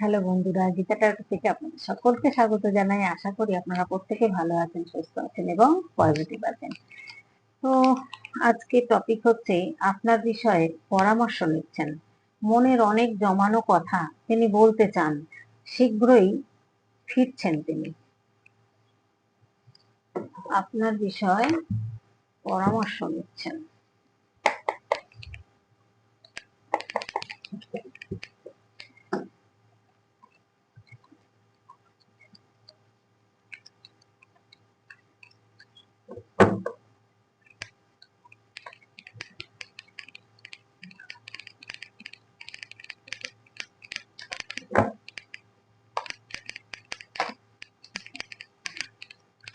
Hello বন্ধুরা গীতাটার থেকে আপনাদের সকলকে স্বাগত জানাই। আশা করি আপনারা প্রত্যেকে ভালো আছেন, সুস্থ আছেন এবং পজিটিভ আছেন। তো আজকে টপিক হচ্ছে আপনার বিষয়ে পরামর্শ নিচ্ছেন। মনের অনেক জমানো কথা তিনি বলতে চান, শীঘ্রই ফিরছেন তিনি। আপনার বিষয়ে পরামর্শ নিচ্ছেন।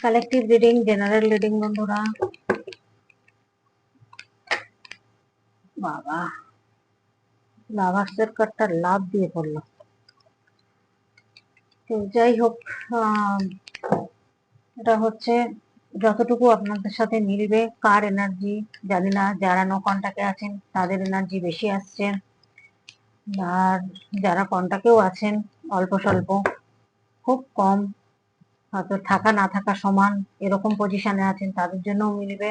কালেকটিভ রিডিং জেনারেল রিডিং বন্ধুরা বাবা লাভার্সের কার্ডটা লাভ দিয়ে পড়ল তো যাই হোক এটা হচ্ছে যতটুকু আপনাদের সাথে মিলবে, কার এনার্জি জানি না যারা নো কন্টাক্টে আছেন, তাদের এনার্জি বেশি আসছে। আর যারা কন্টাক্টেও আছেন, অল্প স্বল্প, খুব কম। হয়তো থাকা না থাকা সমান এরকম পজিশনে আছেন, তাদের জন্যও মিলবে।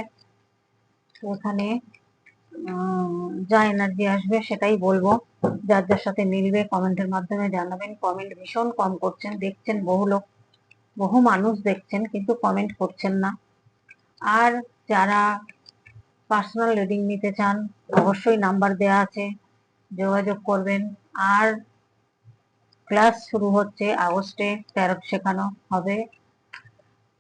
ওখানে যা এনার্জি আসবে সেটাই বলব। যার যার সাথে মিলবে কমেন্টের মাধ্যমে জানাবেন। কমেন্ট ভীষণ কম করছেন, দেখছেন বহু লোক, বহু মানুষ দেখছেন, কিন্তু কমেন্ট করছেন না। আর যারা পার্সোনাল রিডিং নিতে চান, অবশ্যই নাম্বার দেওয়া আছে, যোগাযোগ করবেন। আর ক্লাস শুরু হচ্ছে আগস্টে প্যারট শেখানো হবে।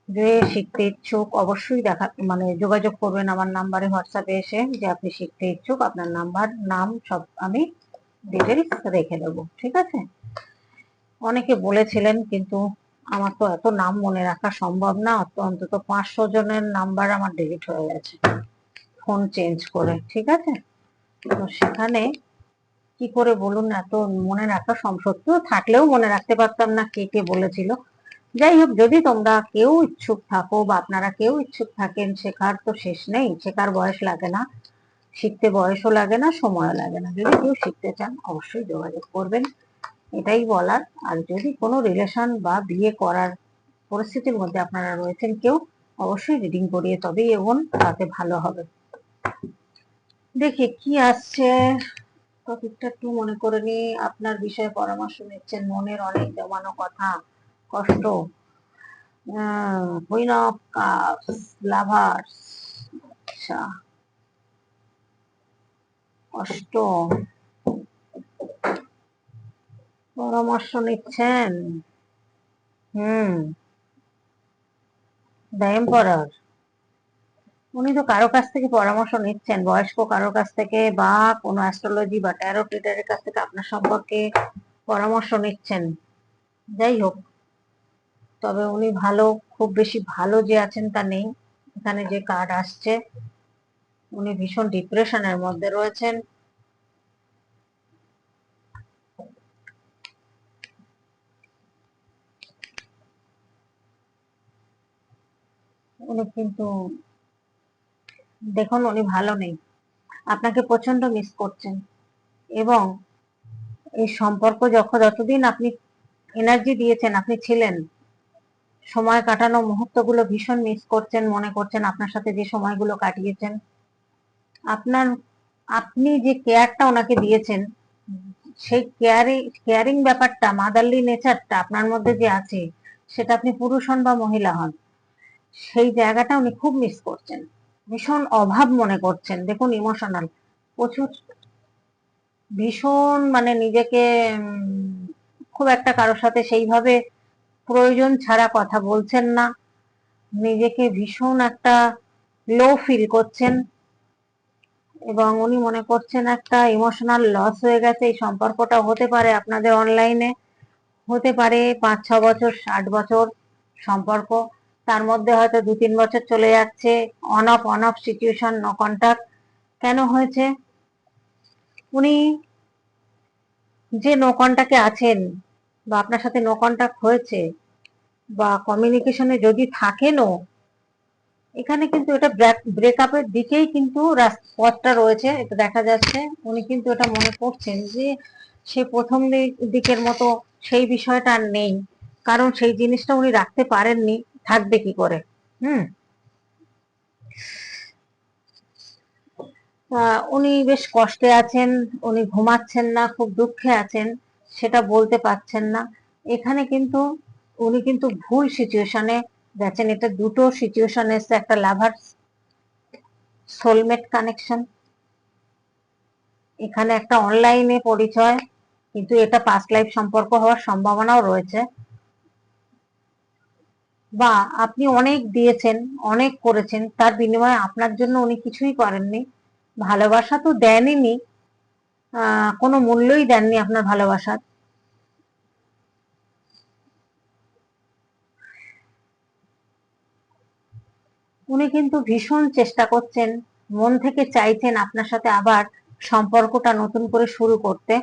যে শিখতে ইচ্ছুক অবশ্যই দেখা মানে যোগাযোগ করবেন আমার নাম্বারে হোয়াটসঅ্যাপে এসে যে আপনি শিখতে ইচ্ছুক, আপনার নাম্বার, নাম সব আমি ডিটেলস রেখে দেবো, ঠিক আছে? অনেকে বলেছিলেন, কিন্তু আমার তো এত নাম মনে রাখা সম্ভব না, অত অন্তত পাঁচশো জনের নাম্বার আমার ডিলিট হয়ে গেছে, ফোন চেঞ্জ করে, ঠিক আছে? তো সেখানে কি করে বলুন এত মনে রাখা সত্যিও থাকলেও মনে রাখতে পারতাম না কে কে বলেছিল। যাই হোক, যদি তোমরা কেউ ইচ্ছুক থাকো বা আপনারা কেউ ইচ্ছুক থাকেন, শেখার তো শেষ নেই, শেখার বয়স লাগে না। শিখতে বয়সও লাগে না, সময়ও লাগে না। যদি কেউ শিখতে চান, অবশ্যই যোগাযোগ করবেন। এটাই বলার। আর যদি কোনো রিলেশন বা বিয়ে করার পরিস্থিতির মধ্যে আপনারা রয়েছেন কেউ, অবশ্যই রিডিং করিয়ে তবেই এগোন তাতে ভালো হবে। দেখি কি আসছে। টপিকটা একটু মনে করে নি আপনার বিষয়ে পরামর্শ নিচ্ছেন, মনের অনেক জমানো কথা, কষ্ট কুইন অফ কাপস লাভার্স আচ্ছা। কষ্ট। পরামর্শ নিচ্ছেন? হুম। দ্য উনি তো কারও কাছ থেকে পরামর্শ নিচ্ছেন, বয়স্ক কারও কাছ থেকে বা কোনো অ্যাস্ট্রোলজি বা ট্যারো রিডারের কাছ থেকে আপনার সম্পর্কে পরামর্শ নিচ্ছেন। যাই হোক, তবে উনি ভালো, খুব বেশি ভালো যে আছেন তা নেই। এখানে যে কার্ড আসছে, উনি ভীষণ ডিপ্রেশনের মধ্যে রয়েছেন। উনি কিন্তু দেখুন, উনি ভালো নেই। আপনাকে প্রচণ্ড মিস করছেন। এবং এই সম্পর্ক যখন যতদিন আপনি এনার্জি দিয়েছেন, আপনি ছিলেন, সময় কাটানো মুহূর্তগুলো ভীষণ মিস করছেন, মনে করছেন আপনার সাথে যে সময়গুলো কাটিয়েছেন। আপনার, আপনি যে কেয়ারটা ওনাকে দিয়েছেন, সেই কেয়ারিং কেয়ারিং ব্যাপারটা মাদারলি নেচারটা আপনার মধ্যে যে আছে, সেটা আপনি পুরুষ হন বা মহিলা হন, সেই জায়গাটা উনি খুব মিস করছেন। ভীষণ অভাব মনে করছেন। দেখুন ইমোশনাল প্রচুর, ভীষণ মানে নিজেকে খুব একটা কারোর সাথে সেইভাবে প্রয়োজন ছাড়া কথা বলছেন না। নিজেকে ভীষণ একটা লো ফিল করছেন এবং উনি মনে করছেন একটা ইমোশনাল লস হয়ে গেছে। এই সম্পর্কটা হতে পারে আপনাদের অনলাইনে হতে পারে পাঁচ, ছ বছর, ষাট বছর সম্পর্ক। তার মধ্যে হয়তো দু তিন বছর চলে যাচ্ছে on off on off situation no contact কেন হয়েছে? উনি যে নো কন্টাক্টে আছেন বা আপনার সাথে নো কন্টাক্ট হয়েছে বা কমিউনিকেশনে যদি থাকেনও, এখানে কিন্তু এটা ব্রেকআপের দিকেই কিন্তু পথটা রয়েছে, এটা দেখা যাচ্ছে। উনি কিন্তু এটা মনে করছেন যে সে প্রথম দিকের মতো সেই বিষয়টা আর নেই, কারণ সেই জিনিসটা উনি রাখতে পারেননি। থাকবে কি করে? হুম। উনি বেশ কষ্টে আছেন, উনি ঘুমাচ্ছেন না, খুব দুঃখে আছেন, সেটা বলতে পারছেন না। এখানে কিন্তু উনি কিন্তু ভুল সিচুয়েশনে গেছেন। এটা দুটো সিচুয়েশন এসছে একটা লাভার সোলমেট কানেকশন এখানে একটা অনলাইনে পরিচয়, কিন্তু এটা পাস্ট লাইফ সম্পর্ক হওয়ার সম্ভাবনাও রয়েছে। বা আপনি অনেক দিয়েছেন, অনেক করেছেন, তার বিনিময়ে আপনার জন্য উনি কিছুই করেননি। ভালোবাসা তো দেননি কোনো মূল্যই দেননি আপনার ভালোবাসার। উনি কিন্তু ভীষণ চেষ্টা করছেন, মন থেকে চাইছেন আপনার সাথে আবার সম্পর্কটা নতুন করে শুরু করতে।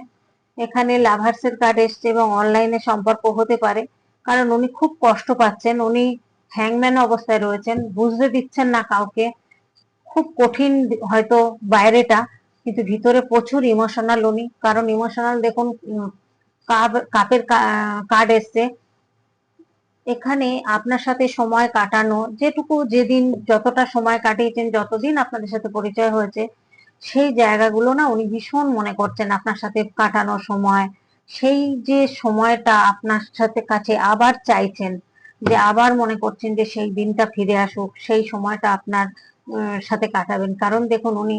এখানে লাভার্সের কার্ড এসছে এবং অনলাইনে সম্পর্ক হতে পারে। কারণ উনি খুব কষ্ট পাচ্ছেন, উনি হ্যাংম্যান অবস্থায় রয়েছেন। বুঝতে দিচ্ছেন না কাউকে। খুব কঠিন হয়তো বাইরেটা, কিন্তু ভিতরে প্রচুর ইমোশনাল উনি। কারণ ইমোশনাল দেখুন কাপ, কাপের কার্ড এসছে। এখানে আপনার সাথে সময় কাটানো, যেটুকু যেদিন যতটা সময় কাটিয়েছেন, যতদিন আপনাদের সাথে পরিচয় হয়েছে, সেই জায়গাগুলো না উনি ভীষণ মনে করছেন আপনার সাথে কাটানো সময়। সেই যে সময়টা আপনার সাথে কাছে আবার চাইছেন, যে আবার মনে করছেন যে সেই দিনটা ফিরে আসুক, সেই সময়টা আপনার সাথে কাটাবেন। কারণ দেখুন, উনি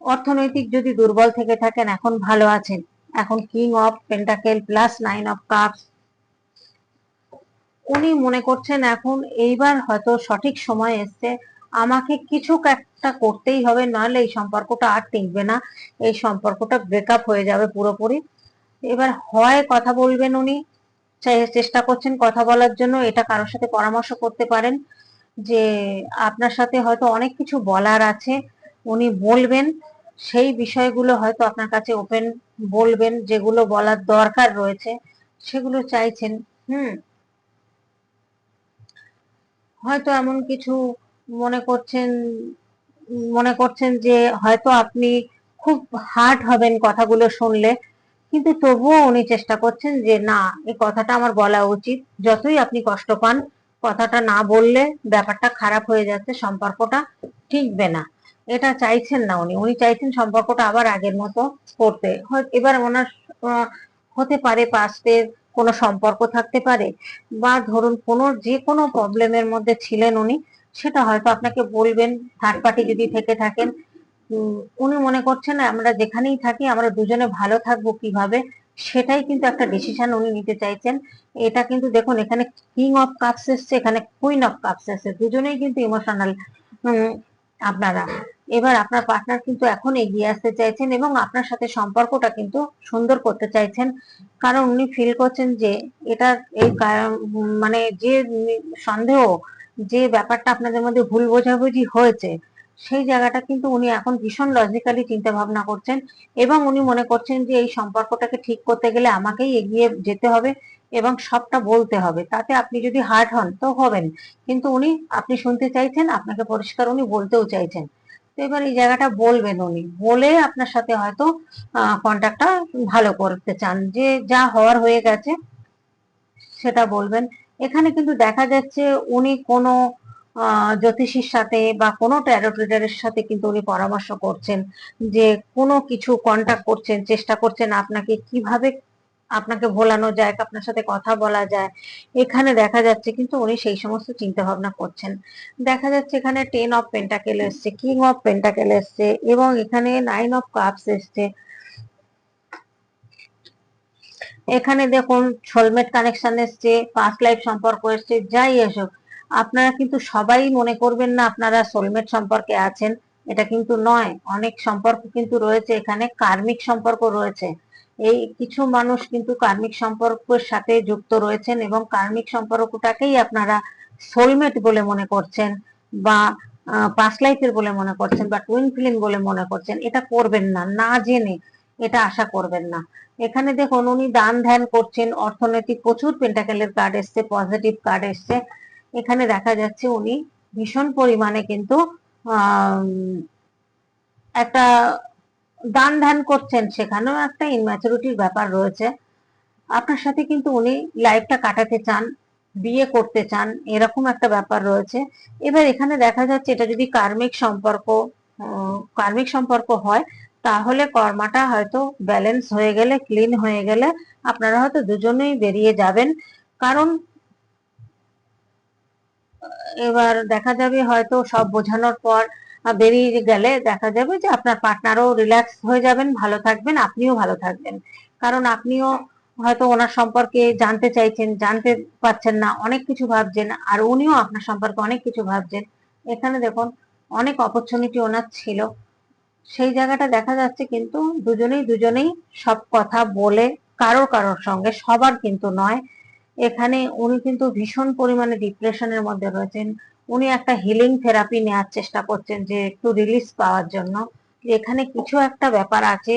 অর্থনৈতিক যদি দুর্বল থেকে থাকেন, এখন ভালো আছেন। এখন king of pentacles plus nine of cups উনি মনে করছেন এখন এইবার হয়তো সঠিক সময় এসছে, আমাকে কিছু একটা করতেই হবে, নাহলে এই সম্পর্কটা আর টিকবে না, এই সম্পর্কটা ব্রেকআপ হয়ে যাবে পুরোপুরি। এবার হয় কথা বলবেন উনি। চেষ্টা করছেন কথা বলার জন্য, এটা কারোর সাথে পরামর্শ করতে পারেন। যে আপনার সাথে হয়তো অনেক কিছু বলার আছে, উনি বলবেন। সেই বিষয়গুলো হয়তো আপনার কাছে ওপেন বলবেন, যেগুলো বলার দরকার রয়েছে, সেগুলো চাইছেন। হুম। হয়তো এমন কিছু মনে করছেন মনে করছেন যে হয়তো আপনি খুব হার্ড হবেন কথাগুলো শুনলে। কিন্তু তবুও উনি চেষ্টা করছেন যে, না, এই কথাটা আমার বলা উচিত। যতই আপনি কষ্ট পান, কথাটা না বললে ব্যাপারটা খারাপ হয়ে যাচ্ছে, সম্পর্কটা ঠিকবে না। এটা চাইছেন না উনি। উনি চাইছেন সম্পর্কটা আবার আগের মতো করতে। এবার ওনার হতে পারে পাস্টের কোনো সম্পর্ক থাকতে পারে বা ধরুন কোনো, যে কোনো প্রবলেমের মধ্যে ছিলেন উনি, সেটা হয়তো আপনাকে বলবেন। থার্ড পার্টি যদি থেকে থাকেন উনি মনে করছেন আমরা যেখানেই থাকি আমরা দুজনে ভালো থাকব কীভাবে? সেটাই কিন্তু একটা ডিসিশন উনি নিতে চাইছেন। এটা কিন্তু দেখুন, এখানে কিং অফ কাপস এসছে, এখানে কুইন অফ কাপস এসছে। দুজনেই কিন্তু ইমোশনাল আপনারা। এবার আপনার পার্টনার কিন্তু এখন এগিয়ে আসতে চাইছেন এবং আপনার সাথে সম্পর্কটা কিন্তু সুন্দর করতে চাইছেন। কারণ উনি ফিল করছেন যে এটা এই মানে যে সন্দেহ, যে ব্যাপারটা আপনাদের মধ্যে ভুল বোঝাবুঝি হয়েছে সেই জায়গাটা কিন্তু উনি এখন ভীষণ লজিক্যালি চিন্তা ভাবনা করছেন এবং উনি মনে করছেন যে এই সম্পর্কটাকে ঠিক করতে গেলে আমাকেই এগিয়ে যেতে হবে এবং সবটা বলতে হবে। তাতে আপনি যদি হার্ট হন তো হবেন। কিন্তু উনি, আপনি শুনতে চাইছেন, আপনাকে পরিষ্কার উনি বলতেও চাইছেন। তো এবার এই জায়গাটা বলবেন উনি। বলে আপনার সাথে হয়তো কন্ট্যাক্টটা ভালো করতে চান। যে যা হওয়ার হয়ে গেছে, সেটা বলবেন। এখানে কিন্তু দেখা যাচ্ছে উনি কোনো জ্যোতিষীর সাথে বা কোনো ট্যারো ট্রেডারের সাথে কিন্তু উনি পরামর্শ করছেন যে কোনো কিছু কন্ট্যাক্ট করছেন, চেষ্টা করছেন আপনাকে কীভাবে আপনাকে ভোলানো যায়, আপনার সাথে কথা বলা যায়। এখানে দেখা যাচ্ছে কিন্তু উনি সেই সমস্ত চিন্তা ভাবনা করছেন। দেখা যাচ্ছে এখানে টেন অফ পেন্টাকেল এসছে কিং অফ পেন্টাকেল এসছে এবং এখানে নাইন অফ কাপস এসছে। এখানে দেখুন সোলমেট কানেকশন এসছে পাস্ট লাইফ সম্পর্ক এসছে, যাই এসব আপনারা কিন্তু সবাই মনে করবেন না আপনারা সোলমেট সম্পর্কে আছেন, এটা কিন্তু নয়। অনেক সম্পর্ক কিন্তু রয়েছে এখানে, কার্মিক সম্পর্ক রয়েছে। এই কিছু মানুষ কিন্তু কার্মিক সম্পর্কের সাথে যুক্ত রয়েছেন এবং কার্মিক সম্পর্কটাকেই আপনারা সোলমেট বলে মনে করছেন বা পাস্ট লাইফের বলে মনে করছেন বা টুইন ফিলিং বলে মনে করছেন, এটা করবেন না না জেনে এটা আশা করবেন না। এখানে দেখুন, উনি দান ধ্যান করছেন, অর্থনৈতিক প্রচুর পেন্টাকেলের কার্ড এসছে পজিটিভ কার্ড এসছে। এখানে দেখা যাচ্ছে উনি ভীষণ পরিমাণে কিন্তু একটা দান ধ্যান করছেন। সেখানেও একটা ইনম্যাচুরিটির ব্যাপার রয়েছে। আপনার সাথে কিন্তু উনি লাইফটা কাটাতে চান, বিয়ে করতে চান, এরকম একটা ব্যাপার রয়েছে। এবার এখানে দেখা যাচ্ছে এটা যদি কার্মিক সম্পর্ক কার্মিক সম্পর্ক হয়, তাহলে কর্মাটা হয়তো ব্যালেন্স হয়ে গেলে ক্লিন হয়ে গেলে আপনারা হয়তো দুজনেই বেরিয়ে যাবেন। কারণ এবার দেখা যাবে হয়তো সব বোঝানোর পর বেরিয়ে গেলে দেখা যাবে যে আপনার পার্টনারও রিল্যাক্স হয়ে যাবেন, ভালো থাকবেন, আপনিও ভালো থাকবেন। কারণ আপনিও হয়তো ওনার সম্পর্কে জানতে চাইছেন, জানতে পারছেন না, অনেক কিছু ভাবছেন, আর উনিও আপনার সম্পর্কে অনেক কিছু ভাবছেন। এখানে দেখুন, অনেক অপরচুনিটি ওনার ছিল। সেই জায়গাটা দেখা যাচ্ছে কিন্তু দুজনেই দুজনেই সব কথা বলে কারও কারোর সঙ্গে, সবার কিন্তু নয়। এখানে উনি কিন্তু ভীষণ পরিমাণে ডিপ্রেশনের মধ্যে রয়েছেন। উনি একটা হিলিং থেরাপি নেওয়ার চেষ্টা করছেন যে একটু রিলিজ পাওয়ার জন্য। এখানে কিছু একটা ব্যাপার আছে।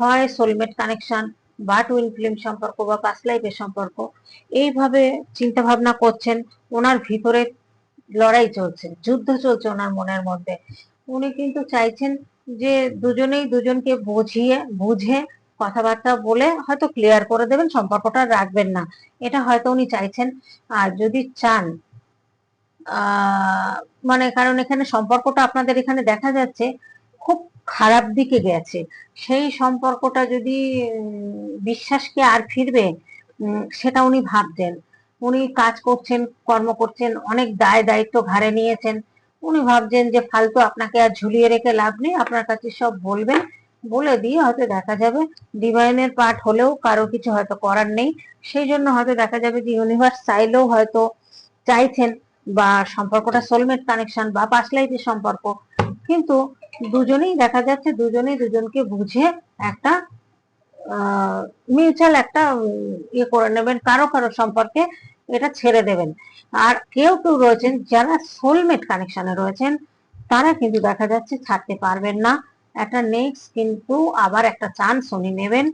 হয় সোলমেট কানেকশন বা টুইন ফিল্ম সম্পর্ক বা পাস্ট লাইফের সম্পর্ক। এইভাবে চিন্তা ভাবনা করছেন, ওনার ভিতরে লড়াই চলছে, যুদ্ধ চলছে ওনার মনের মধ্যে। উনি কিন্তু চাইছেন যে দুজনেই দুজনকে বুঝিয়ে, বুঝে কথাবার্তা বলে হয়তো ক্লিয়ার করে দেবেন, সম্পর্কটা রাখবেন না। এটা হয়তো উনি চাইছেন। আর যদি চান মানে কারণ এখানে সম্পর্কটা আপনাদের এখানে দেখা যাচ্ছে, খুব খারাপ দিকে গেছে। সেই সম্পর্কটা যদি বিশ্বাসকে আর ফিরবে সেটা উনি ভাবছেন। উনি কাজ করছেন, কর্ম করছেন, অনেক দায় দায়িত্ব ঘাড়ে নিয়েছেন। উনি ভাবছেন যে ফালতু আপনাকে আর ঝুলিয়ে রেখে লাভ নেই, আপনার কাছে সব বলবেন। বলে দিয়ে হয়তো দেখা যাবে ডিভাইনের পার্ট হলেও কারও কিছু হয়তো করার নেই। সেই জন্য হয়তো দেখা যাবে যে ইউনিভার্স চাইলেও হয়তো চাইছেন বা সম্পর্কটা সোলমেট কানেকশন বা পাস্ট লাইফের সম্পর্ক। কিন্তু দুজনেই দেখা যাচ্ছে দুজনেই দুজনকে বুঝে একটা মিউচুয়াল একটা ইয়ে করে নেবেন, কারও কারও সম্পর্কে এটা ছেড়ে দেবেন। আর কেউ কেউ রয়েছেন যারা সোলমেট কানেকশনে রয়েছেন, তারা কিন্তু দেখা যাচ্ছে ছাড়তে পারবেন না। একটা নেক্সট কিন্তু আবার একটা চান্স উনি নেবেন।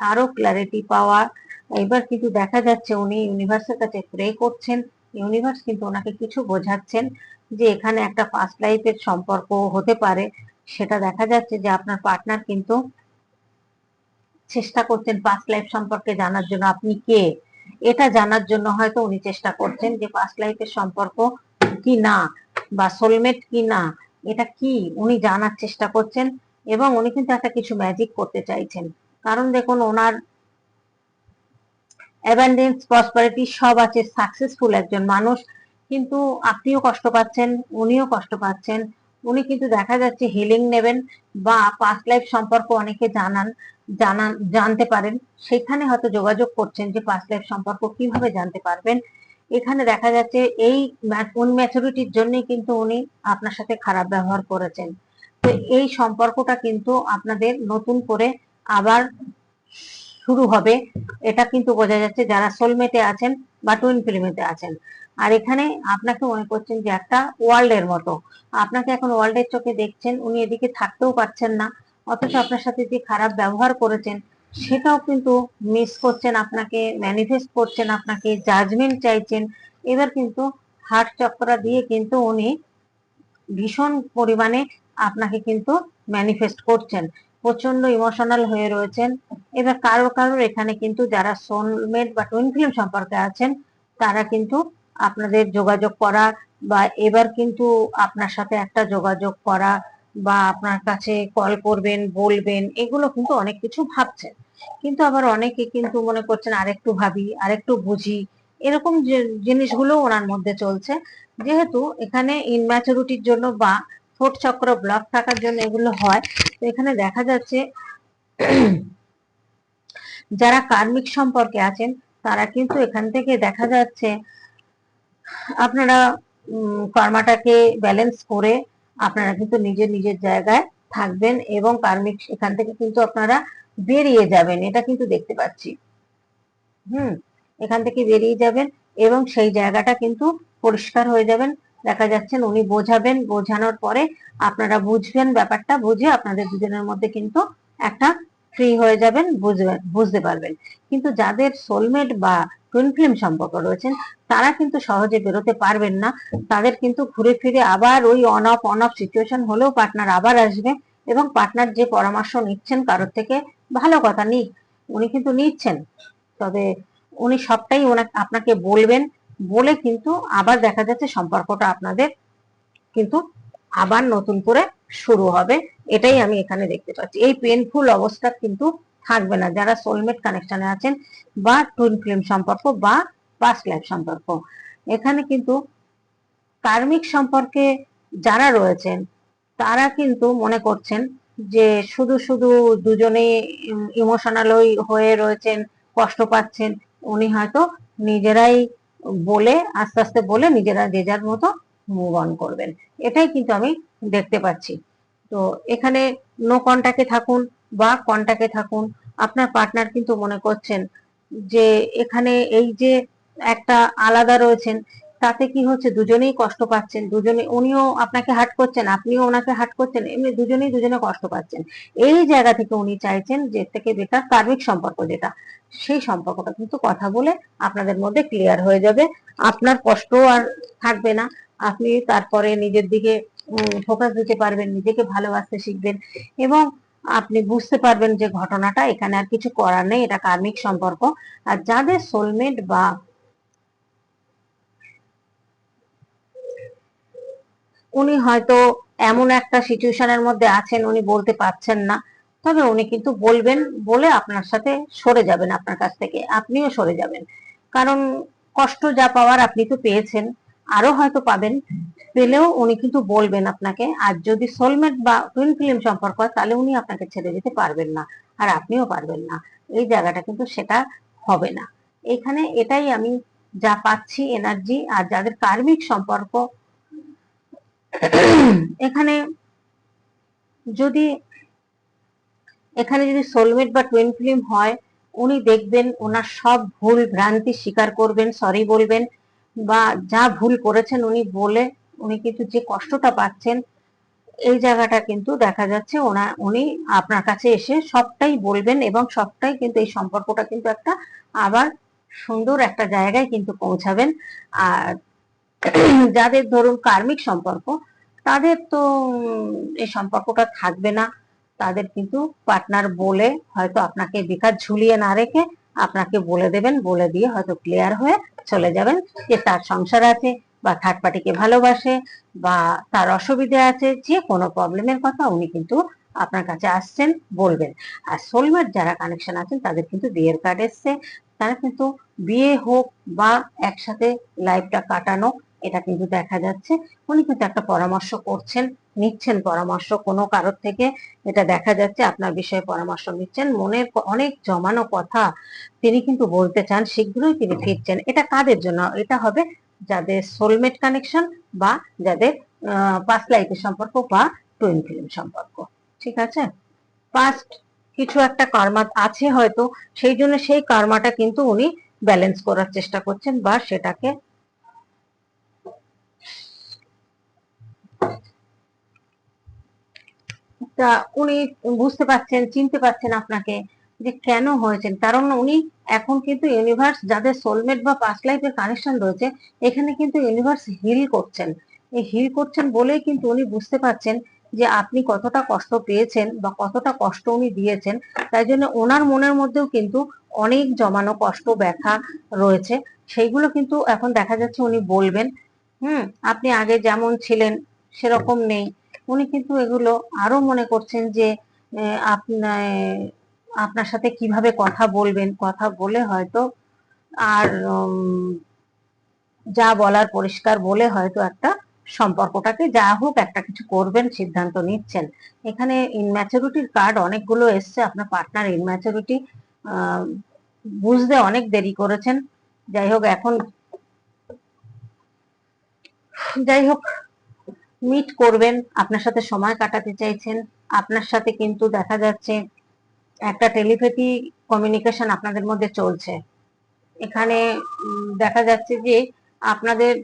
আরও ক্ল্যারিটি পাওয়ার। এবার কিন্তু দেখা যাচ্ছে উনি ইউনিভার্সের কাছে প্রে করছেন। ইউনিভার্স কিন্তু ওনাকে কিছু বোঝাচ্ছেন যে এখানে একটা ফার্স্ট লাইফের সম্পর্ক হতে পারে। সেটা দেখা যাচ্ছে যে আপনার পার্টনার কিন্তু চেষ্টা করছেন পাস্ট লাইফ সম্পর্কে জানার জন্য, আপনি কে? এটা জানার জন্য হয়তো উনি চেষ্টা করছেন যে পাস্ট লাইফের সম্পর্ক কি না বা সোলমেট কি না এটা কি? উনি জানার চেষ্টা করছেন। এবং উনি কিন্তু একটা কিছু ম্যাজিক করতে চাইছেন। কারণ দেখুন, ওনার অ্যাবান্ডেন্স প্রসপারিটি সব আছে সাকসেসফুল একজন মানুষ। কিন্তু আপনিও কষ্ট পাচ্ছেন, উনিও কষ্ট পাচ্ছেন। উনি কিন্তু দেখা যাচ্ছে হিলিং নেবেন বা পাস্ট লাইফ সম্পর্ক অনেকে জানান জানান, জানতে পারেন। সেখানে হয়তো যোগাযোগ করছেন যে পাস্ট লাইফ সম্পর্ক কীভাবে জানতে পারবেন। এখানে দেখা যাচ্ছে এই ম্যাচুরিটির জন্যই কিন্তু উনি আপনার সাথে খারাপ ব্যবহার করেছেন। তো এই সম্পর্কটা কিন্তু আপনাদের নতুন করে আবার শুরু হবে। এটা কিন্তু বোঝা যাচ্ছে যারা সোলমেটে আছেন বা টুইন ফিল্মেতে আছেন। আর এখানে আপনাকে মনে করছেন যে একটা ওয়ার্ল্ডের মতো। আপনাকে এখন ওয়ার্ল্ডের চোখে দেখছেন, উনি এদিকে থাকতেও পারছেন না। অথচ আপনার সাথে যে খারাপ ব্যবহার করেছেন, সেটাও কিন্তু মিস করছেন আপনাকে ম্যানিফেস্ট করছেন আপনাকে জাজমেন্ট চাইছেন। এবার কিন্তু হার্ট চক্রা দিয়ে কিন্তু উনি ভীষণ পরিমাণে আপনাকে কিন্তু ম্যানিফেস্ট করছেন। প্রচণ্ড ইমোশনাল হয়ে রয়েছেন। এবার কারোর কারোর এখানে কিন্তু যারা সোলমেট বা টুইন ফিল্ম সম্পর্কে আছেন, তারা কিন্তু আপনাদের যোগাযোগ করা বা এবার কিন্তু আপনার সাথে একটা যোগাযোগ করা বা আপনার কাছে কল করবেন, বলবেন, এগুলো কিন্তু অনেক কিছু ভাবছেন। কিন্তু আবার অনেকে কিন্তু মনে করছেন, আরেকটু ভাবি, আরেকটু বুঝি। এরকম জিনিসগুলো ওনার মধ্যে চলছে। যেহেতু এখানে ইনম্যাচুরিটির জন্য বা ফোর্ট চক্র ব্লক থাকার জন্য এগুলো হয়। তো এখানে দেখা যাচ্ছে যারা কার্মিক সম্পর্কে আছেন, তারা কিন্তু এখান থেকে দেখা যাচ্ছে আপনারা কর্মাটাকে ব্যালেন্স করে আপনারা কিন্তু নিজের নিজের জায়গায় থাকবেন এবং কার্মিক এখান থেকে কিন্তু আপনারা বেরিয়ে যাবেন। এটা কিন্তু দেখতে পাচ্ছি। হুম, এখান থেকে বেরিয়ে যাবেন এবং সেই জায়গাটা কিন্তু পরিষ্কার হয়ে যাবেন। দেখা যাচ্ছেন উনি বোঝাবেন, বোঝানোর পরে আপনারা বুঝবেন ব্যাপারটা, বুঝে আপনাদের দুজনের মধ্যে কিন্তু একটা ফ্রি হয়ে যাবেন বুঝবেন বুঝতে পারবেন। কিন্তু যাদের সোলমেট বা টুইন ফিল্ম সম্পর্ক রয়েছেন, তারা কিন্তু সহজে বেরোতে পারবেন না। তাদের কিন্তু ঘুরে ফিরে আবার ওই on off on off situation হলেও পার্টনার আবার আসবে এবং পার্টনার যে পরামর্শ নিচ্ছেন কারোর থেকে ভালো কথা নিক, উনি কিন্তু নিচ্ছেন। তবে উনি সবটাই ওনাকে, আপনাকে বলবেন বলে কিন্তু আবার দেখা যাচ্ছে সম্পর্কটা আপনাদের কিন্তু আবার নতুন করে শুরু হবে। এটাই আমি এখানে দেখতে পাচ্ছি। এই পেনফুল অবস্থা কিন্তু থাকবে না। যারা সোলমেট কানেকশনে আছেন বা টুইন ফিল্ম সম্পর্ক বা পাস্ট লাইফ সম্পর্ক, এখানে কিন্তু কার্মিক সম্পর্কে যারা রয়েছেন, তারা কিন্তু মনে করছেন যে শুধু শুধু দুজনেই ইমোশনাল হয়ে রয়েছেন, কষ্ট পাচ্ছেন, উনি হয়তো নিজেরাই বলে, আস্তে আস্তে বলে নিজেরা যে যার মতো মুভ অন করবেন। এটাই কিন্তু আমি দেখতে পাচ্ছি। তো এখানে নো কন্টাক্টে থাকুন বা কন্টাক্টে থাকুন। আপনার পার্টনার কিন্তু মনে করছেন যে এখানে এই যে একটা আলাদা রয়েছেন তাতে কি হচ্ছে? দুজনেই কষ্ট পাচ্ছেন, দুজনে, উনিও আপনাকে হাট করছেন, আপনিও ওনাকে হাট করছেন, এমনি দুজনেই দুজনে কষ্ট পাচ্ছেন। এই জায়গা থেকে উনি চাইছেন যে থেকে বেটার কার্মিক সম্পর্ক যেটা, সেই সম্পর্কটা কিন্তু কথা বলে আপনাদের মধ্যে ক্লিয়ার হয়ে যাবে। আপনার কষ্ট আর থাকবে না। আপনি তারপরে নিজের দিকে ফোকাস দিতে পারবেন, নিজেকে ভালোবাসতে শিখবেন এবং আপনি বুঝতে পারবেন যে ঘটনাটা এখানে আর কিছু করার নেই, এটা কার্মিক সম্পর্ক। আর যাদের সোলমেট বা উনি হয়তো এমন একটা সিচুয়েশনের মধ্যে আছেন, উনি বলতে পারছেন না। তবে উনি কিন্তু বলবেন বলে আপনার সাথে সরে যাবেন আপনার কাছ থেকে, আপনিও সরে যাবেন। কারণ কষ্ট যা পাওয়ার আপনি তো পেয়েছেন আরও হয়তো পাবেন। পেলেও উনি কিন্তু বলবেন আপনাকে, আর যদি সোলমেট বা টুইন ফিল্ম সম্পর্ক হয়, তাহলে উনি আপনাকে ছেড়ে দিতে পারবেন না, আর আপনিও পারবেন না। এই জায়গাটা কিন্তু সেটা হবে না। এখানে এটাই আমি যা পাচ্ছি এনার্জি আর যাদের কার্মিক সম্পর্ক এখানে যদি এখানে যদি সোলমেট বা টুইন ফিল্ম হয়, উনি দেখবেন ওনার সব ভুল ভ্রান্তি স্বীকার করবেন সরি বলবেন, বা যা ভুল করেছেন উনি বলে, উনি কিন্তু যে কষ্টটা পাচ্ছেন, এই জায়গাটা কিন্তু দেখা যাচ্ছে ওনা, উনি আপনার কাছে এসে সবটাই বলবেন এবং সবটাই কিন্তু এই সম্পর্কটা কিন্তু একটা আবার সুন্দর একটা জায়গায় কিন্তু পৌঁছাবেন। আর যাদের ধরুন কার্মিক সম্পর্ক, তাদের তো এই সম্পর্কটা থাকবে না। তাদের কিন্তু পার্টনার বলে হয়তো আপনাকে বেকার ঝুলিয়ে না রেখে আপনাকে বলে দেবেন, বলে দিয়ে হয়তো ক্লিয়ার হয়ে চলে যাবেন যে তার সংসার আছে বা থার্ড পার্টিকে ভালোবাসে বা তার অসুবিধে আছে, যে কোনো প্রবলেমের কথা উনি কিন্তু আপনার কাছে আসছেন, বলবেন। আর সোলমেট যারা কানেকশন আছেন, তাদের কিন্তু বিয়ের কার্ড এসছে। তারা কিন্তু বিয়ে হোক বা একসাথে লাইফটা কাটানো এটা কিন্তু দেখা যাচ্ছে। উনি কিন্তু একটা পরামর্শ করছেন, নিচ্ছেন পরামর্শ। কোনো কারোর থেকে এটা দেখা যাচ্ছে আপনার বিষয়ে পরামর্শ নিচ্ছেন। মনের অনেক জমানো কথা তিনি কিন্তু বলতে চান, শীঘ্রই তিনি ফিরছেন। এটা কাদের জন্য? এটা হবে যাদের সোলমেট কানেকশন বা যাদের পাস্ট লাইফের সম্পর্ক বা টুইন ফিল্ম সম্পর্ক। ঠিক আছে? পাস্ট কিছু একটা কর্মা আছে হয়তো, সেই জন্য সেই কর্মাটা কিন্তু উনি ব্যালেন্স করার চেষ্টা করছেন বা সেটাকে তা উনি বুঝতে পারছেন, চিনতে পারছেন আপনাকে যে কেন হয়েছেন। কারণ উনি এখন কিন্তু ইউনিভার্স যাদের সোলমেট বা পাস্ট লাইফের কানেকশন রয়েছে, এখানে কিন্তু ইউনিভার্স হিল করছেন। এই হিল করছেন বলেই কিন্তু উনি বুঝতে পারছেন যে আপনি কতটা কষ্ট পেয়েছেন বা কতটা কষ্ট উনি দিয়েছেন। তাই জন্য ওনার মনের মধ্যেও কিন্তু অনেক জমানো কষ্ট, ব্যথা রয়েছে। সেইগুলো কিন্তু এখন দেখা যাচ্ছে উনি বলবেন। হুম, আপনি আগে যেমন ছিলেন, সেরকম নেই। উনি কিন্তু এগুলো আরও মনে করছেন যে আপনার আপনার সাথে কীভাবে কথা বলবেন, কথা বলে হয়তো আর যা বলার পরিষ্কার বলে হয়তো একটা সম্পর্কটাকে যা হোক একটা কিছু করবেন, সিদ্ধান্ত নিচ্ছেন। এখানে ইনম্যাচুরিটির কার্ড অনেকগুলো এসছে, আপনার পার্টনার ইনম্যাচুরিটি বুঝতে অনেক দেরি করেছেন। যাই হোক, এখন, যাই হোক মিট করবেন, আপনার সাথে সময় কাটাতে চাইছেন, আপনার সাথে কিন্তু দেখা যাচ্ছে একটা টেলিপ্যাথি কমিউনিকেশন আপনাদের মধ্যে চলছে। এখানে দেখা যাচ্ছে যে আপনাদের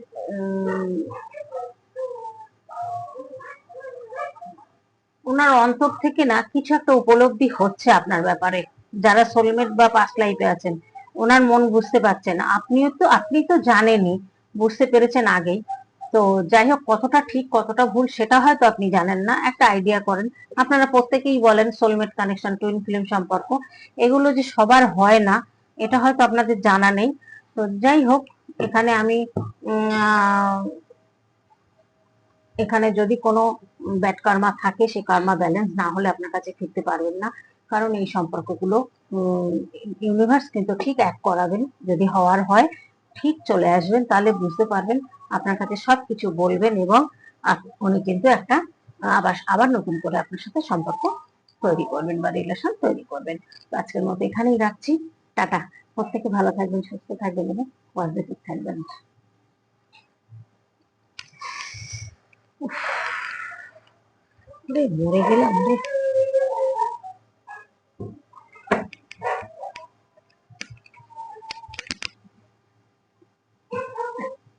ওনার অন্তর থেকে না কিছু একটা উপলব্ধি হচ্ছে আপনার ব্যাপারে। যারা সোলমেট বা পাস্ট লাইফে আছেন, ওনার মন বুঝতে পারছেন। আপনিও তো, আপনি তো জানেনই, বুঝতে পেরেছেন আগেই। তো যাই হোক কতটা ঠিক, কতটা ভুল সেটা হয়তো আপনি জানেন না। একটা আইডিয়া করেন। আপনারা প্রত্যেকেই বলেন সোলমেট কানেকশন টুইন ফিল্ম সম্পর্ক। এগুলো যে সবার হয় না, এটা হয়তো আপনাদের জানা নেই। তো যাই হোক এখানে আমি এখানে যদি কোনো ব্যাড কর্মা থাকে, সে কর্মা ব্যালেন্স না হলে আপনার কাছে ফিরতে পারবেন না। কারণ এই সম্পর্কগুলো ইউনিভার্স কিন্তু ঠিক এক করাবেন। যদি হওয়ার হয়, ঠিক চলে আসবেন, তাহলে বুঝতে পারবেন আপনার কাছে সবকিছু বলবেন এবং উনি কিন্তু একটা আবার আবার নতুন করে আপনার সাথে সম্পর্ক তৈরি করবেন বা রিলেশন তৈরি করবেন। তো আজকের মতো এখানেই রাখছি। টাটা। প্রত্যেকে ভালো থাকবেন, সুস্থ থাকবেন এবং পজিটিভ থাকবেন। মরে গেলাম রে।